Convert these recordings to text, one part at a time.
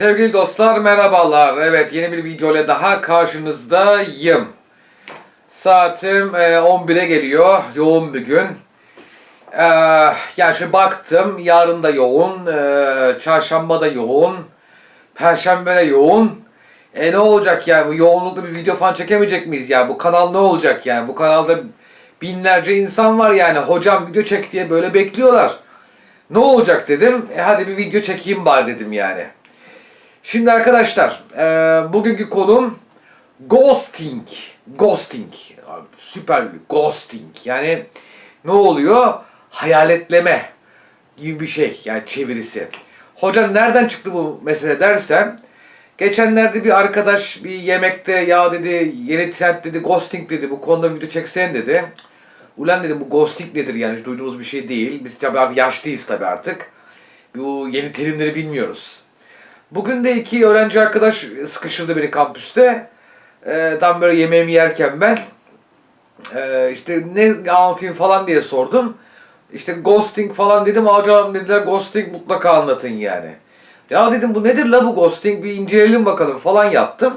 Sevgili dostlar merhabalar. Evet yeni bir video ile daha karşınızdayım. Saatim e, 11'e geliyor. Yoğun bir gün. E, yani şimdi baktım yarın da yoğun. E, çarşamba da yoğun. Perşembe de yoğun. E ne olacak yani bu yoğunlukta bir video falan çekemeyecek miyiz ya? Bu kanal ne olacak yani? Bu kanalda binlerce insan var yani. Hocam video çek diye böyle bekliyorlar. Ne olacak dedim. E hadi bir video çekeyim bari dedim yani. Şimdi arkadaşlar, e, bugünkü konum ghosting. Ghosting. Süper bir ghosting. Yani ne oluyor? Hayaletleme gibi bir şey yani çevirisi. Hocam nereden çıktı bu mesele dersen, geçenlerde bir arkadaş bir yemekte ya dedi yeni trend dedi ghosting dedi bu konuda video çeksen dedi. Ulan dedim bu ghosting nedir yani hiç duyduğumuz bir şey değil. Biz tabii artık yaşlıyız tabii artık. Bu yeni terimleri bilmiyoruz. Bugün de iki öğrenci arkadaş sıkıştırdı beni kampüste. Ee, tam böyle yemeğimi yerken ben ee, işte ne anlatayım falan diye sordum. İşte ghosting falan dedim. Hocam dediler ghosting mutlaka anlatın yani. Ya dedim bu nedir la bu ghosting bir inceleyelim bakalım falan yaptım.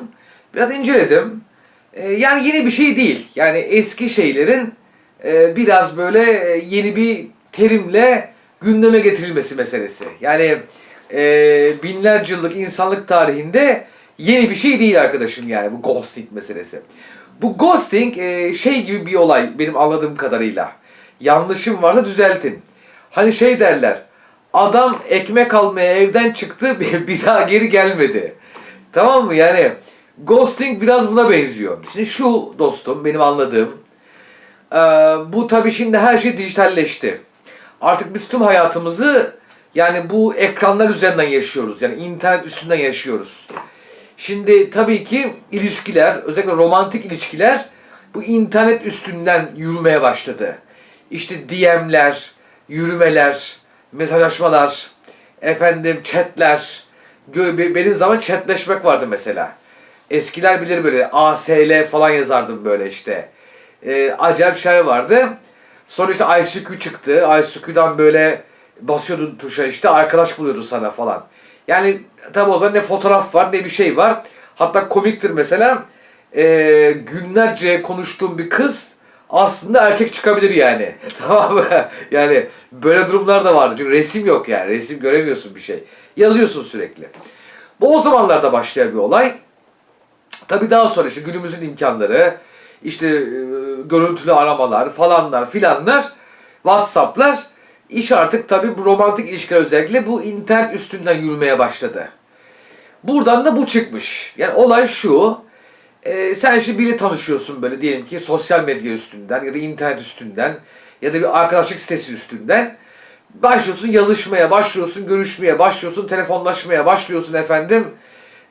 Biraz inceledim. Ee, yani yeni bir şey değil. Yani eski şeylerin e, biraz böyle e, yeni bir terimle gündeme getirilmesi meselesi. Yani e, binlerce yıllık insanlık tarihinde yeni bir şey değil arkadaşım yani bu ghosting meselesi. Bu ghosting e, şey gibi bir olay benim anladığım kadarıyla. Yanlışım varsa düzeltin. Hani şey derler. Adam ekmek almaya evden çıktı bir daha geri gelmedi. Tamam mı? Yani ghosting biraz buna benziyor. Şimdi şu dostum benim anladığım. Ee, bu tabii şimdi her şey dijitalleşti. Artık biz tüm hayatımızı yani bu ekranlar üzerinden yaşıyoruz. Yani internet üstünden yaşıyoruz. Şimdi tabii ki ilişkiler, özellikle romantik ilişkiler bu internet üstünden yürümeye başladı. İşte DM'ler, yürümeler, mesajlaşmalar, efendim chatler. Benim zaman chatleşmek vardı mesela. Eskiler bilir böyle ASL falan yazardım böyle işte. Ee, acayip şeyler vardı. Sonra işte ICQ çıktı. ICQ'dan böyle basıyordun tuşa işte arkadaş buluyordu sana falan. Yani tabi o zaman ne fotoğraf var ne bir şey var. Hatta komiktir mesela e, günlerce konuştuğum bir kız aslında erkek çıkabilir yani. tamam mı? Yani böyle durumlar da vardı. Çünkü resim yok yani. Resim göremiyorsun bir şey. Yazıyorsun sürekli. Bu o zamanlarda başlayan bir olay. Tabii daha sonra işte günümüzün imkanları, işte e, görüntülü aramalar falanlar filanlar, Whatsapp'lar iş artık tabii bu romantik ilişkiler özellikle bu internet üstünden yürümeye başladı. Buradan da bu çıkmış. Yani olay şu. e, sen şimdi biriyle tanışıyorsun böyle diyelim ki sosyal medya üstünden ya da internet üstünden ya da bir arkadaşlık sitesi üstünden. Başlıyorsun yazışmaya, başlıyorsun görüşmeye, başlıyorsun telefonlaşmaya, başlıyorsun efendim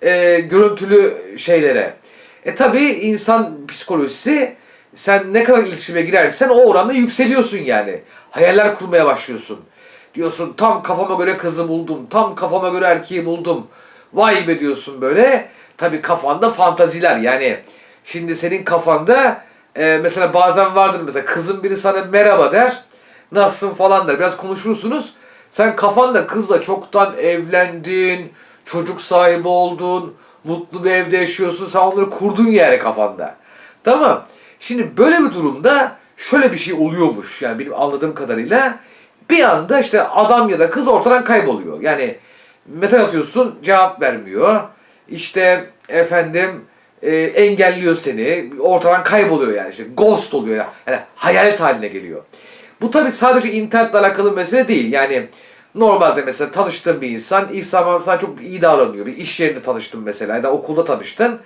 e, görüntülü şeylere. E tabi insan psikolojisi sen ne kadar iletişime girersen o oranda yükseliyorsun yani. Hayaller kurmaya başlıyorsun. Diyorsun tam kafama göre kızı buldum, tam kafama göre erkeği buldum. Vay be diyorsun böyle. Tabi kafanda fantaziler yani. Şimdi senin kafanda e, mesela bazen vardır mesela kızın biri sana merhaba der. Nasılsın falan der. Biraz konuşursunuz. Sen kafanda kızla çoktan evlendin, çocuk sahibi oldun, mutlu bir evde yaşıyorsun. Sen onları kurdun yani kafanda. Tamam. Şimdi böyle bir durumda şöyle bir şey oluyormuş yani benim anladığım kadarıyla. Bir anda işte adam ya da kız ortadan kayboluyor. Yani mesaj atıyorsun cevap vermiyor. İşte efendim e, engelliyor seni. Ortadan kayboluyor yani. işte ghost oluyor yani. yani hayalet haline geliyor. Bu tabi sadece internetle alakalı bir mesele değil. Yani normalde mesela tanıştığın bir insan ilk sana çok iyi davranıyor. Bir iş yerinde tanıştın mesela ya da okulda tanıştın.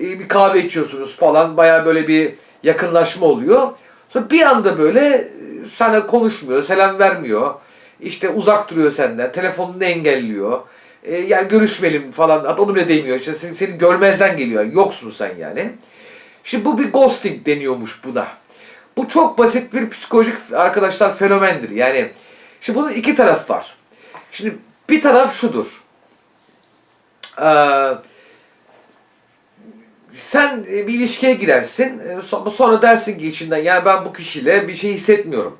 E, bir kahve içiyorsunuz falan. Baya böyle bir yakınlaşma oluyor. Sonra bir anda böyle e, sana konuşmuyor, selam vermiyor. İşte uzak duruyor senden, telefonunu engelliyor. E, yani görüşmeyelim falan, hatta onu bile demiyor. İşte seni, seni görmezden geliyor. Yoksun sen yani. Şimdi bu bir ghosting deniyormuş buna. Bu çok basit bir psikolojik arkadaşlar fenomendir. Yani şimdi bunun iki taraf var. Şimdi bir taraf şudur. Ee, sen e, bir ilişkiye girersin. e, so- Sonra dersin ki içinden yani ben bu kişiyle bir şey hissetmiyorum.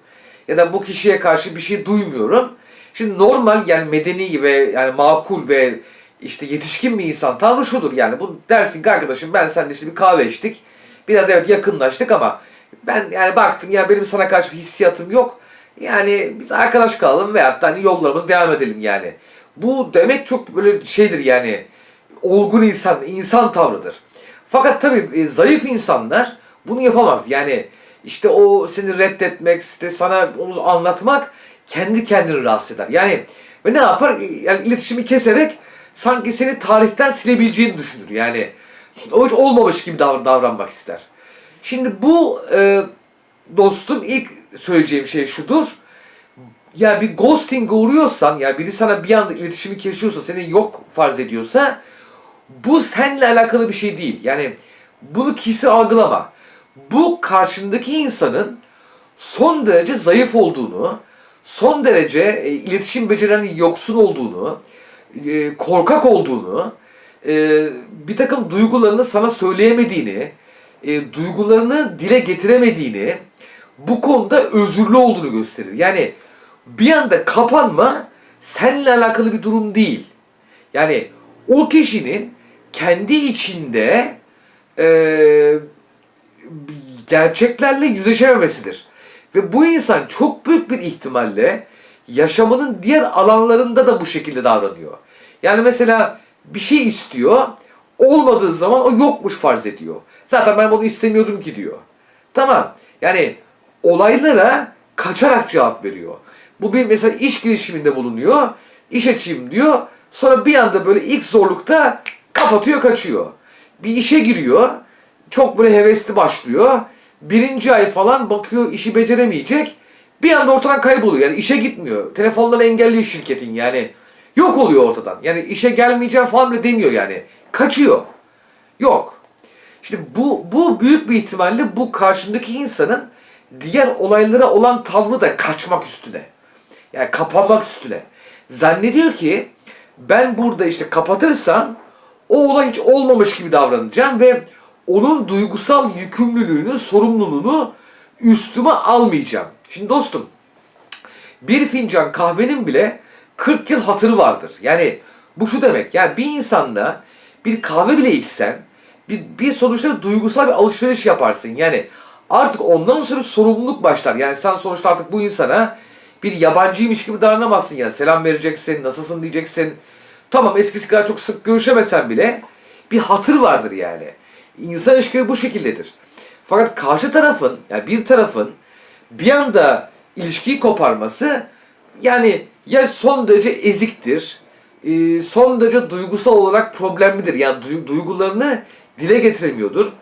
Ya da bu kişiye karşı bir şey duymuyorum. Şimdi normal yani medeni ve yani makul ve işte yetişkin bir insan tavrı şudur yani bu dersin ki arkadaşım ben seninle işte bir kahve içtik. Biraz evet yakınlaştık ama ben yani baktım ya benim sana karşı bir hissiyatım yok. Yani biz arkadaş kalalım veyahut da hani yollarımız devam edelim yani. Bu demek çok böyle şeydir yani olgun insan, insan tavrıdır. Fakat tabii e, zayıf insanlar bunu yapamaz. Yani işte o seni reddetmek, işte sana onu anlatmak kendi kendini rahatsız eder. Yani ve ne yapar? Yani iletişimi keserek sanki seni tarihten silebileceğini düşünür. Yani o hiç olmamış gibi davran davranmak ister. Şimdi bu e, dostum ilk söyleyeceğim şey şudur. Ya bir ghosting uğruyorsan, ya biri sana bir anda iletişimi kesiyorsa, seni yok farz ediyorsa bu seninle alakalı bir şey değil. Yani bunu kişi algılama. Bu karşındaki insanın son derece zayıf olduğunu, son derece e, iletişim becerilerinin yoksun olduğunu, e, korkak olduğunu, e, bir takım duygularını sana söyleyemediğini, e, duygularını dile getiremediğini, bu konuda özürlü olduğunu gösterir. Yani bir anda kapanma seninle alakalı bir durum değil. Yani o kişinin kendi içinde e, gerçeklerle yüzleşememesidir. Ve bu insan çok büyük bir ihtimalle yaşamının diğer alanlarında da bu şekilde davranıyor. Yani mesela bir şey istiyor, olmadığı zaman o yokmuş farz ediyor. Zaten ben bunu istemiyordum ki diyor. Tamam. Yani olaylara kaçarak cevap veriyor. Bu bir mesela iş girişiminde bulunuyor. iş açayım diyor. Sonra bir anda böyle ilk zorlukta kapatıyor kaçıyor. Bir işe giriyor. Çok böyle hevesli başlıyor. Birinci ay falan bakıyor işi beceremeyecek. Bir anda ortadan kayboluyor. Yani işe gitmiyor. Telefonları engelliyor şirketin yani. Yok oluyor ortadan. Yani işe gelmeyeceğim falan bile demiyor yani. Kaçıyor. Yok. İşte bu, bu büyük bir ihtimalle bu karşındaki insanın diğer olaylara olan tavrı da kaçmak üstüne. Yani kapanmak üstüne. Zannediyor ki ben burada işte kapatırsam o olay hiç olmamış gibi davranacağım ve onun duygusal yükümlülüğünü, sorumluluğunu üstüme almayacağım. Şimdi dostum bir fincan kahvenin bile 40 yıl hatırı vardır. Yani bu şu demek. Yani bir insanda bir kahve bile içsen bir, bir sonuçta duygusal bir alışveriş yaparsın. Yani artık ondan sonra sorumluluk başlar. Yani sen sonuçta artık bu insana bir yabancıymış gibi davranamazsın. Yani selam vereceksin, nasılsın diyeceksin. Tamam eskisi kadar çok sık görüşemesen bile bir hatır vardır yani. İnsan ilişkileri bu şekildedir. Fakat karşı tarafın, yani bir tarafın bir anda ilişkiyi koparması yani ya son derece eziktir, e, son derece duygusal olarak problemlidir. Yani du- duygularını dile getiremiyordur.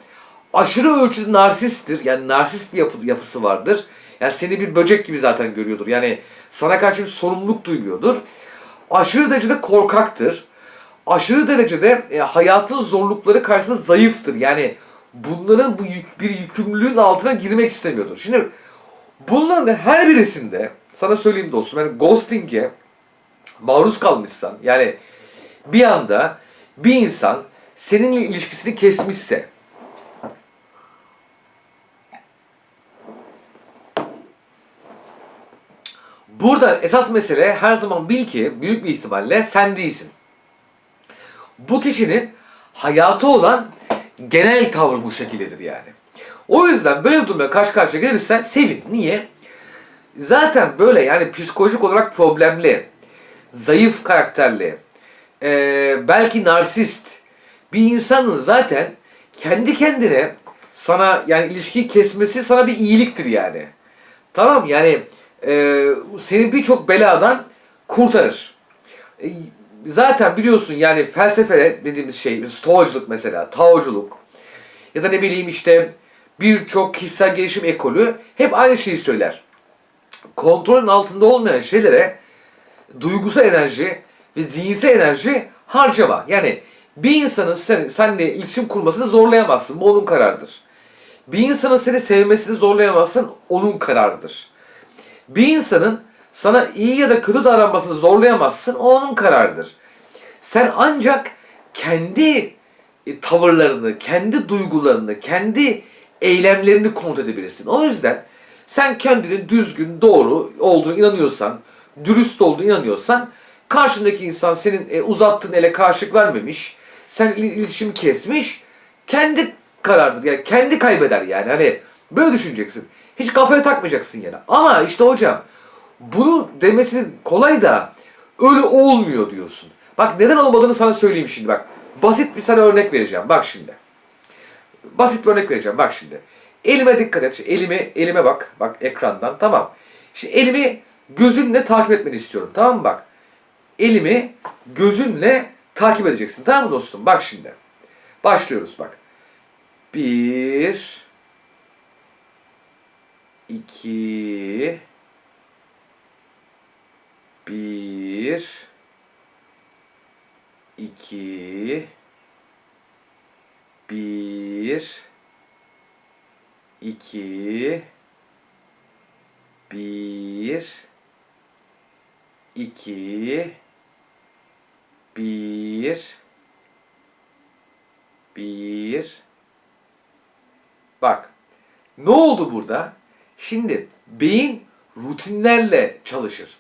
Aşırı ölçüde narsisttir. Yani narsist bir yapı, yapısı vardır. Yani seni bir böcek gibi zaten görüyordur. Yani sana karşı bir sorumluluk duymuyordur. Aşırı derecede korkaktır. Aşırı derecede e, hayatın zorlukları karşısında zayıftır. Yani bunların bu yük, bir yükümlülüğün altına girmek istemiyordur. Şimdi bunların her birisinde sana söyleyeyim dostum yani ghosting'e maruz kalmışsan yani bir anda bir insan seninle ilişkisini kesmişse Burada esas mesele her zaman bil ki büyük bir ihtimalle sen değilsin. Bu kişinin hayatı olan genel tavrı bu şekildedir yani. O yüzden böyle bir durumla karşı karşıya gelirsen sevin. Niye? Zaten böyle yani psikolojik olarak problemli, zayıf karakterli, e, belki narsist bir insanın zaten kendi kendine sana yani ilişkiyi kesmesi sana bir iyiliktir yani. Tamam yani e, seni birçok beladan kurtarır. E, zaten biliyorsun yani felsefe dediğimiz şey, stoacılık mesela, taoculuk ya da ne bileyim işte birçok kişisel gelişim ekolü hep aynı şeyi söyler. Kontrolün altında olmayan şeylere duygusal enerji ve zihinsel enerji harcama. Yani bir insanın sen, seninle iletişim kurmasını zorlayamazsın. Bu onun kararıdır. Bir insanın seni sevmesini zorlayamazsın. Onun kararıdır. Bir insanın sana iyi ya da kötü davranmasını zorlayamazsın. O onun kararıdır. Sen ancak kendi e, tavırlarını, kendi duygularını, kendi eylemlerini kontrol edebilirsin. O yüzden sen kendinin düzgün, doğru olduğunu inanıyorsan, dürüst olduğunu inanıyorsan Karşındaki insan senin e, uzattığın ele karşılık vermemiş. Sen il- iletişimi kesmiş. Kendi karardır. Yani kendi kaybeder yani. Hani böyle düşüneceksin. Hiç kafaya takmayacaksın yani. Ama işte hocam bunu demesi kolay da öyle olmuyor diyorsun. Bak neden olmadığını sana söyleyeyim şimdi bak. Basit bir sana örnek vereceğim. Bak şimdi. Basit bir örnek vereceğim. Bak şimdi. Elime dikkat et. Şimdi elimi elime bak. Bak ekrandan. Tamam. Şimdi elimi gözünle takip etmeni istiyorum. Tamam mı bak? Elimi gözünle takip edeceksin. Tamam mı dostum? Bak şimdi. Başlıyoruz bak. Bir, iki, bir, iki, bir, iki, bir, iki, bir, bir. Bak, ne oldu burada? Şimdi beyin rutinlerle çalışır.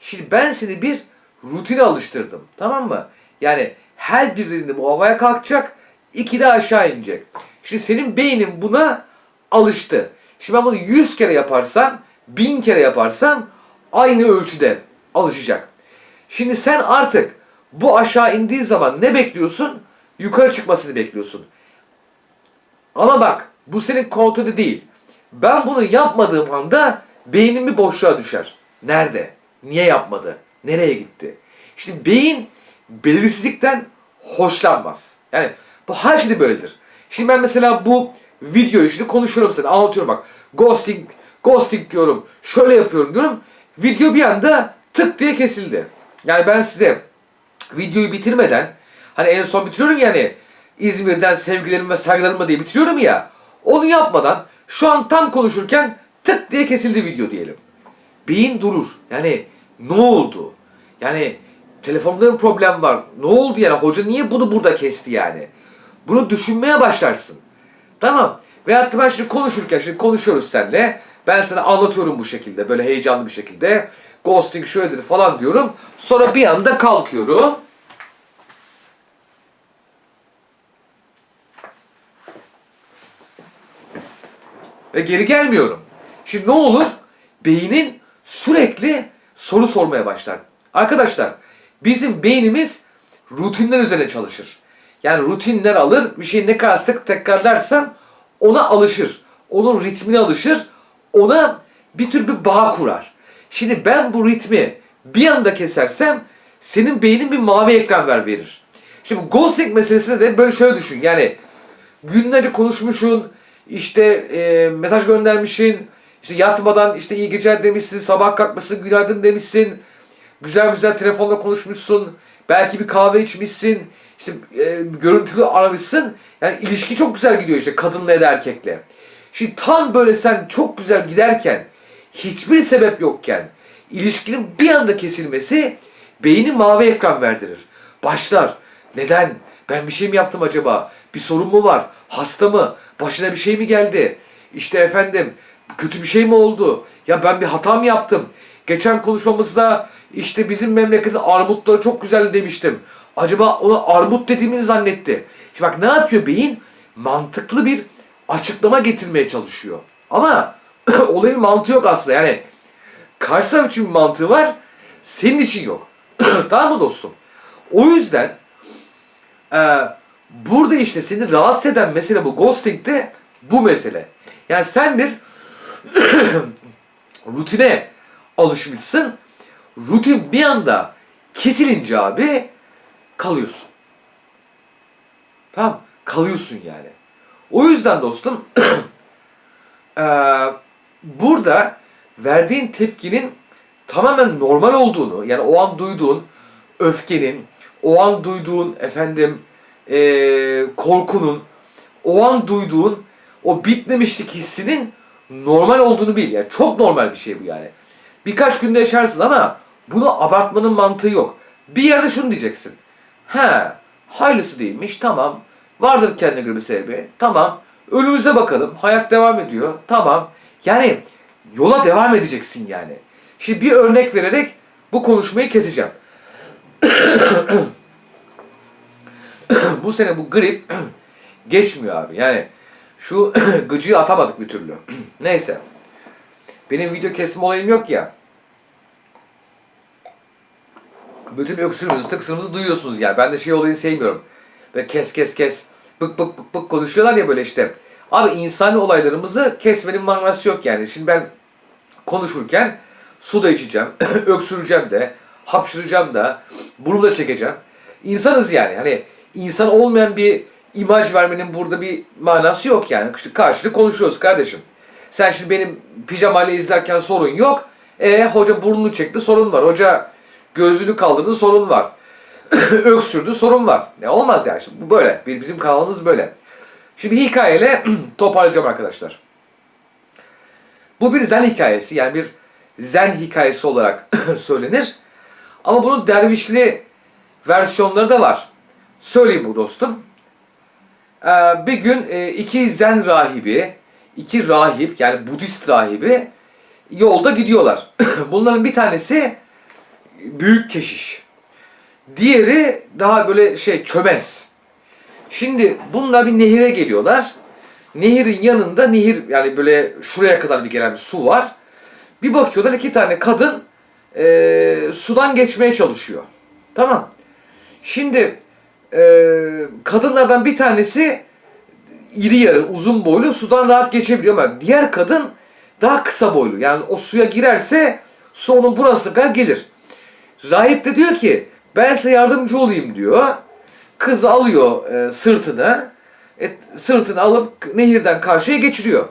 Şimdi ben seni bir rutine alıştırdım. Tamam mı? Yani her bir dediğinde bu havaya kalkacak, iki de aşağı inecek. Şimdi senin beynin buna alıştı. Şimdi ben bunu 100 kere yaparsam, 1000 kere yaparsam aynı ölçüde alışacak. Şimdi sen artık bu aşağı indiği zaman ne bekliyorsun? Yukarı çıkmasını bekliyorsun. Ama bak bu senin kontrolü değil. Ben bunu yapmadığım anda beynim bir boşluğa düşer. Nerede? Niye yapmadı? Nereye gitti? İşte beyin belirsizlikten hoşlanmaz. Yani bu her şeyde böyledir. Şimdi ben mesela bu videoyu şimdi konuşuyorum sana anlatıyorum bak. Ghosting, ghosting diyorum. Şöyle yapıyorum diyorum. Video bir anda tık diye kesildi. Yani ben size videoyu bitirmeden hani en son bitiriyorum yani İzmir'den sevgilerim ve saygılarımla diye bitiriyorum ya. Onu yapmadan şu an tam konuşurken tık diye kesildi video diyelim. Beyin durur. Yani ne oldu? Yani telefonların problem var. Ne oldu yani? Hoca niye bunu burada kesti yani? Bunu düşünmeye başlarsın. Tamam. Veyahut da ben şimdi konuşurken, şimdi konuşuyoruz seninle. Ben sana anlatıyorum bu şekilde, böyle heyecanlı bir şekilde. Ghosting şöyledir falan diyorum. Sonra bir anda kalkıyorum. Ve geri gelmiyorum. Şimdi ne olur? Beynin sürekli soru sormaya başlar. Arkadaşlar bizim beynimiz rutinler üzerine çalışır. Yani rutinler alır, bir şeyi ne kadar sık tekrarlarsan ona alışır. Onun ritmine alışır, ona bir tür bir bağ kurar. Şimdi ben bu ritmi bir anda kesersem senin beynin bir mavi ekran ver verir. Şimdi ghosting meselesinde de böyle şöyle düşün. Yani günlerce konuşmuşsun, işte e, mesaj göndermişsin, işte yatmadan işte iyi geceler demişsin, sabah kalkmışsın, günaydın demişsin, güzel güzel telefonla konuşmuşsun, belki bir kahve içmişsin, işte e, görüntülü aramışsın. Yani ilişki çok güzel gidiyor işte kadınla ya da erkekle. Şimdi tam böyle sen çok güzel giderken, hiçbir sebep yokken ilişkinin bir anda kesilmesi beyni mavi ekran verdirir. Başlar. Neden? Ben bir şey mi yaptım acaba? Bir sorun mu var? Hasta mı? Başına bir şey mi geldi? İşte efendim kötü bir şey mi oldu? Ya ben bir hata mı yaptım? Geçen konuşmamızda işte bizim memleketin armutları çok güzel demiştim. Acaba ona armut dediğimi zannetti. Şimdi bak ne yapıyor beyin? Mantıklı bir açıklama getirmeye çalışıyor. Ama olayın bir mantığı yok aslında. Yani karşı taraf için bir mantığı var, senin için yok. tamam mı dostum? O yüzden ee, burada işte seni rahatsız eden mesele bu. Ghosting'de bu mesele. Yani sen bir rutine alışmışsın. Rutin bir anda kesilince abi kalıyorsun. Tamam kalıyorsun yani. O yüzden dostum ee, burada verdiğin tepkinin tamamen normal olduğunu yani o an duyduğun öfkenin, o an duyduğun efendim eee, korkunun, o an duyduğun o bitmemişlik hissinin normal olduğunu bil. Yani çok normal bir şey bu yani. Birkaç günde yaşarsın ama bunu abartmanın mantığı yok. Bir yerde şunu diyeceksin. He, hayırlısı değilmiş, tamam. Vardır kendine göre bir sebebi, tamam. Önümüze bakalım, hayat devam ediyor, tamam. Yani yola devam edeceksin yani. Şimdi bir örnek vererek bu konuşmayı keseceğim. bu sene bu grip geçmiyor abi. Yani şu gıcığı atamadık bir türlü. Neyse. Benim video kesme olayım yok ya. Bütün öksürüğümüzü, tıksırımızı duyuyorsunuz yani. Ben de şey olayını sevmiyorum. Ve kes kes kes. Bık bık bık bık konuşuyorlar ya böyle işte. Abi insani olaylarımızı kesmenin manası yok yani. Şimdi ben konuşurken su da içeceğim, öksüreceğim de, hapşıracağım da, burnu da çekeceğim. İnsanız yani. Hani insan olmayan bir imaj vermenin burada bir manası yok yani. İşte karşılık konuşuyoruz kardeşim. Sen şimdi benim pijamayla izlerken sorun yok. E hoca burnunu çekti sorun var. Hoca gözlüğünü kaldırdı sorun var. Öksürdü sorun var. Ne olmaz yani. Şimdi bu böyle. Bizim kanalımız böyle. Şimdi hikayeyle toparlayacağım arkadaşlar. Bu bir zen hikayesi yani bir zen hikayesi olarak söylenir. Ama bunun dervişli versiyonları da var. Söyleyeyim bu dostum. Ee, bir gün e, iki zen rahibi, iki rahip yani Budist rahibi yolda gidiyorlar. Bunların bir tanesi büyük keşiş. Diğeri daha böyle şey çömez. Şimdi bunlar bir nehire geliyorlar. Nehirin yanında nehir yani böyle şuraya kadar bir gelen bir su var. Bir bakıyorlar iki tane kadın eee, sudan geçmeye çalışıyor. Tamam. Şimdi eee, kadınlardan bir tanesi iri yarı, uzun boylu sudan rahat geçebiliyor ama diğer kadın daha kısa boylu. Yani o suya girerse su onun burası kadar gelir. Rahip de diyor ki ben size yardımcı olayım diyor. Kızı alıyor e, sırtına. E, sırtını alıp nehirden karşıya geçiriyor.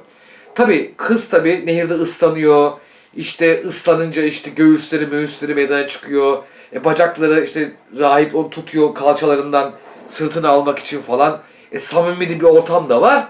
Tabi kız tabi nehirde ıslanıyor. İşte ıslanınca işte göğüsleri möğüsleri meydana çıkıyor. E, bacakları işte rahip onu tutuyor kalçalarından sırtını almak için falan. E, samimi bir ortam da var.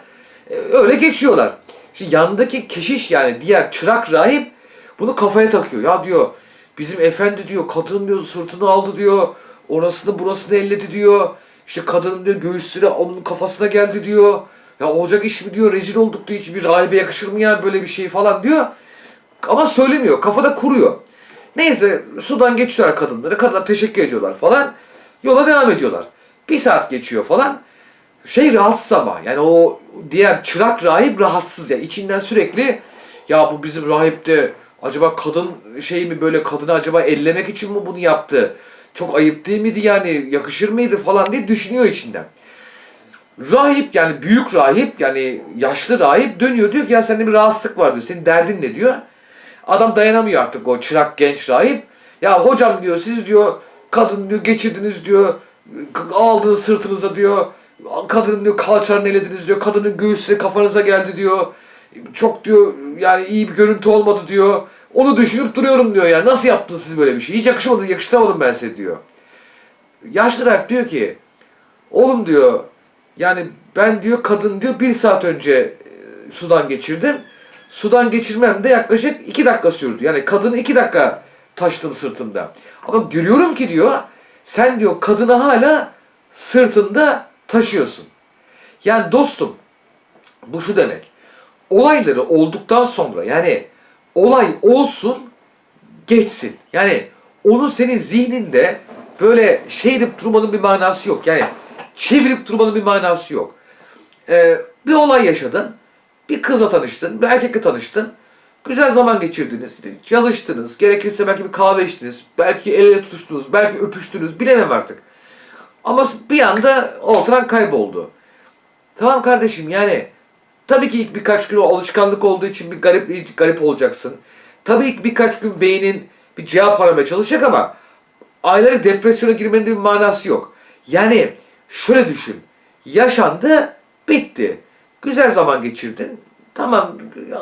E, öyle geçiyorlar. Şimdi yanındaki keşiş yani diğer çırak rahip bunu kafaya takıyor. Ya diyor bizim efendi diyor kadın diyor sırtını aldı diyor. Orasını burasını elledi diyor. İşte kadının diyor göğüsleri onun kafasına geldi diyor. Ya olacak iş mi diyor rezil olduk diyor. Hiç bir rahibe yakışır mı ya böyle bir şey falan diyor. Ama söylemiyor. Kafada kuruyor. Neyse sudan geçiyorlar kadınları. Kadınlar teşekkür ediyorlar falan. Yola devam ediyorlar. Bir saat geçiyor falan. Şey rahatsız ama yani o diğer çırak rahip rahatsız ya. İçinden sürekli ya bu bizim rahip de acaba kadın şey mi böyle kadını acaba ellemek için mi bunu yaptı? Çok ayıp değil miydi yani yakışır mıydı falan diye düşünüyor içinden. Rahip yani büyük rahip yani yaşlı rahip dönüyor diyor ki ya sende bir rahatsızlık var diyor. Senin derdin ne diyor. Adam dayanamıyor artık o çırak genç rahip. Ya hocam diyor siz diyor kadın diyor geçirdiniz diyor aldınız sırtınıza diyor. Kadının diyor kalçalarını elediniz diyor. Kadının göğüsleri kafanıza geldi diyor. Çok diyor yani iyi bir görüntü olmadı diyor. Onu düşünüp duruyorum diyor ya. Nasıl yaptınız siz böyle bir şey? Hiç yakışmadı, yakıştıramadım ben size diyor. Yaşlı rahip diyor ki oğlum diyor yani ben diyor kadın diyor bir saat önce e, sudan geçirdim. Sudan geçirmem de yaklaşık iki dakika sürdü. Yani kadını iki dakika taşıdım sırtımda. Ama görüyorum ki diyor sen diyor kadını hala sırtında taşıyorsun. Yani dostum bu şu demek. Olayları olduktan sonra yani olay olsun geçsin. Yani onu senin zihninde böyle şey edip durmanın bir manası yok. Yani çevirip durmanın bir manası yok. Ee, bir olay yaşadın. Bir kızla tanıştın, bir erkekle tanıştın. Güzel zaman geçirdiniz, çalıştınız, gerekirse belki bir kahve içtiniz, belki el ele tutuştunuz, belki öpüştünüz, bilemem artık. Ama bir anda ortadan kayboldu. Tamam kardeşim yani tabii ki ilk birkaç gün o alışkanlık olduğu için bir garip bir garip olacaksın. Tabii ki birkaç gün beynin bir cevap aramaya çalışacak ama ayları depresyona girmenin bir manası yok. Yani şöyle düşün. Yaşandı, bitti. Güzel zaman geçirdin. Tamam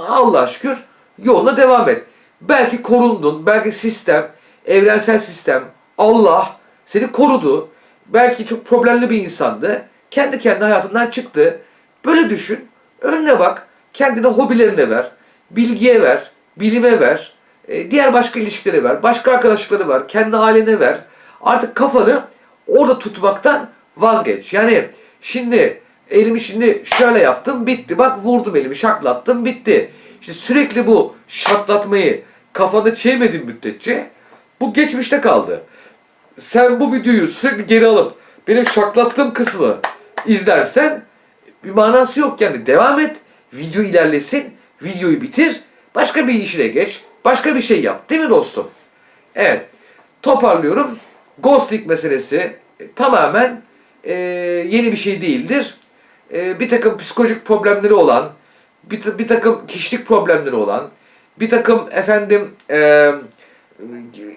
Allah şükür yoluna devam et. Belki korundun, belki sistem, evrensel sistem, Allah seni korudu. Belki çok problemli bir insandı. Kendi kendine hayatından çıktı. Böyle düşün. Önüne bak. Kendine hobilerine ver. Bilgiye ver. Bilime ver. e, Diğer başka ilişkileri ver. Başka arkadaşlıkları ver. Kendi ailene ver. Artık kafanı orada tutmaktan vazgeç. Yani şimdi elimi şimdi şöyle yaptım bitti. Bak vurdum elimi şaklattım bitti. İşte sürekli bu şaklatmayı kafanda çevirmediğin müddetçe bu geçmişte kaldı. sen bu videoyu sürekli geri alıp benim şaklattığım kısmı izlersen bir manası yok yani. Devam et, video ilerlesin, videoyu bitir, başka bir işine geç, başka bir şey yap. Değil mi dostum? Evet, toparlıyorum. Ghosting meselesi tamamen e, yeni bir şey değildir. E, bir takım psikolojik problemleri olan, bir, bir takım kişilik problemleri olan, bir takım efendim e,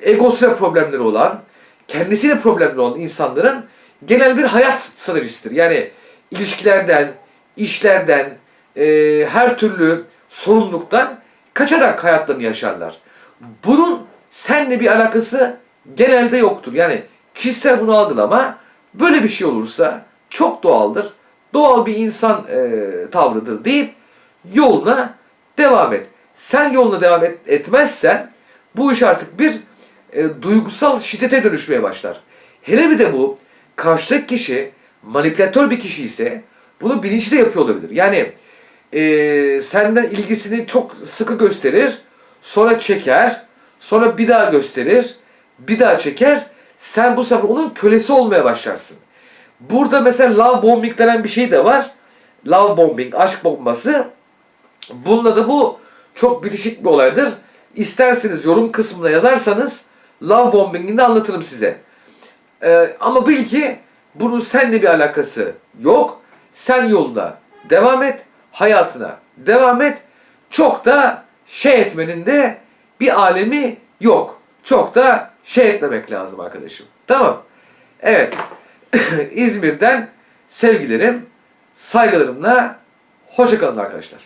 egosuyla problemleri olan, kendisiyle problemleri olan insanların genel bir hayat stratejisidir. Yani ilişkilerden, işlerden, e, her türlü sorumluluktan kaçarak hayatlarını yaşarlar. Bunun seninle bir alakası genelde yoktur. Yani kişisel bunu algılama böyle bir şey olursa çok doğaldır. Doğal bir insan e, tavrıdır deyip yoluna devam et. Sen yoluna devam et, etmezsen bu iş artık bir e, duygusal şiddete dönüşmeye başlar. Hele bir de bu karşıdaki kişi manipülatör bir kişi ise bunu bilinçli yapıyor olabilir. Yani e, senden ilgisini çok sıkı gösterir, sonra çeker, sonra bir daha gösterir, bir daha çeker. Sen bu sefer onun kölesi olmaya başlarsın. Burada mesela love bombing denen bir şey de var. Love bombing, aşk bombası. Bununla da bu çok bitişik bir olaydır. İsterseniz yorum kısmına yazarsanız love bombing'ini de anlatırım size. Ee, ama bil ki bunun seninle bir alakası yok. Sen yoluna devam et, hayatına devam et. Çok da şey etmenin de bir alemi yok. Çok da şey etmemek lazım arkadaşım. Tamam. Evet. İzmir'den sevgilerim, saygılarımla hoşçakalın arkadaşlar.